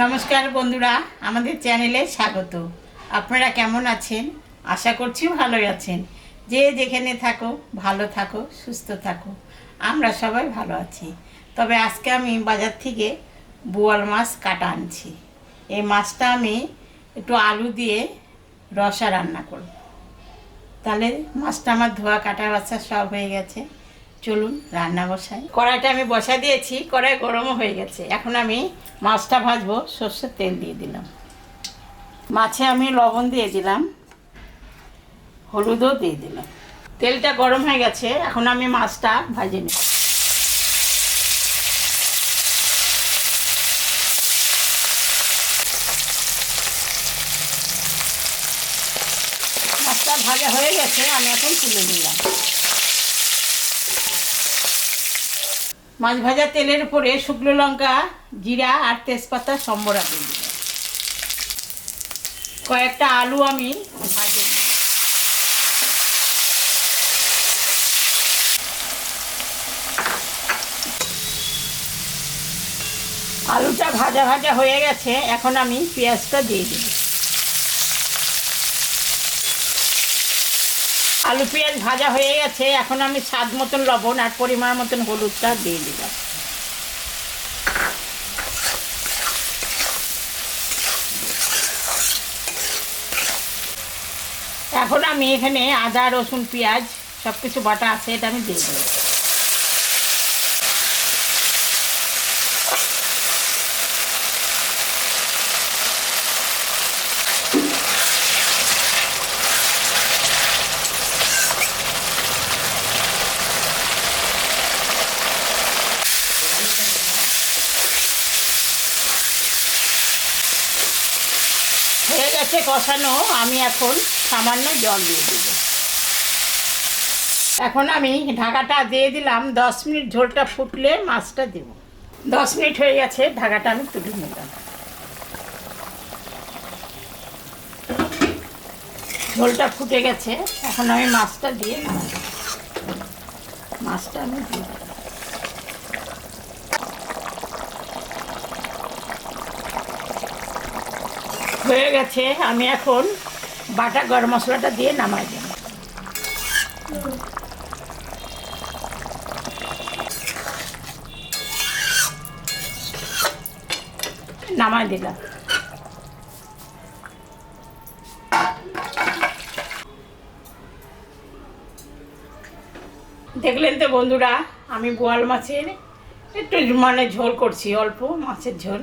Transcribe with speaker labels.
Speaker 1: নমস্কার বন্ধুরা, আমাদের চ্যানেলে স্বাগত। আপনারা কেমন আছেন? আশা করছি ভালোই আছেন। যে যেখানে থাকো, ভালো থাকো, সুস্থ থাকো, আমরা সবাই ভালো আছি। তবে আজকে আমি বাজার থেকে বোয়াল মাছ কাটা আনছি। এই মাছটা আমি একটু আলু দিয়ে রসা রান্না করব। তাহলে মাছটা আমার ধোয়া কাটা বাচ্চা সব হয়ে গেছে। চলুন, রান্না বসাই। কড়াইটা আমি বসা দিয়েছি, কড়াই গরমও হয়ে গেছে। এখন আমি মাছটা ভাজবো, সর্ষের তেল দিয়ে দিলাম। মাছে আমি লবণ দিয়ে দিলাম, হলুদও দিয়ে দিলাম। তেলটা গরম হয়ে গেছে, এখন আমি মাছটা ভাজে নেব। মাছটা ভাজা হয়ে গেছে, আমি এখন তুলে নিলাম। মাছ ভাজা তেলের উপরে শুকনো লঙ্কা, জিরা আর তেজপাতা সম্বরা দিয়ে দিলাম কয়েকটা আলু আমি ভাজে। আলুটা ভাজা ভাজা হয়ে গেছে, এখন আমি পেঁয়াজটা দিয়ে দিই আলু পেঁয়াজ ভাজা হয়ে গেছে, এখন আমি স্বাদ মতন লবণ আর পরিমাণ মতন হলুদটা দিয়ে দিলাম। এখন আমি এখানে আদা, রসুন, পেঁয়াজ সব কিছু বাটা আছে, এটা আমি দিয়ে দেবো হয়ে গেছে কষানো। আমি এখন সামান্য জল দিয়ে দেব। এখন আমি ঢাকাটা দিয়ে দিলাম। দশ মিনিট ঝোলটা ফুটলে মাছটা দেব। দশ মিনিট হয়ে গেছে, ঢাকাটা আমি তুলে নিলাম। ঝোলটা ফুটে গেছে। এখন আমি মাছটা দিয়ে। মাছটা আমি দিয়ে হয়ে গেছে, আমি এখন বাটা গরম মশলাটা দিয়ে নামাই দেব। নামাই দিলাম। দেখলেন তো বন্ধুরা, আমি বোয়াল মাছের একটু মানে ঝোল করছি, অল্প মাছের ঝোল।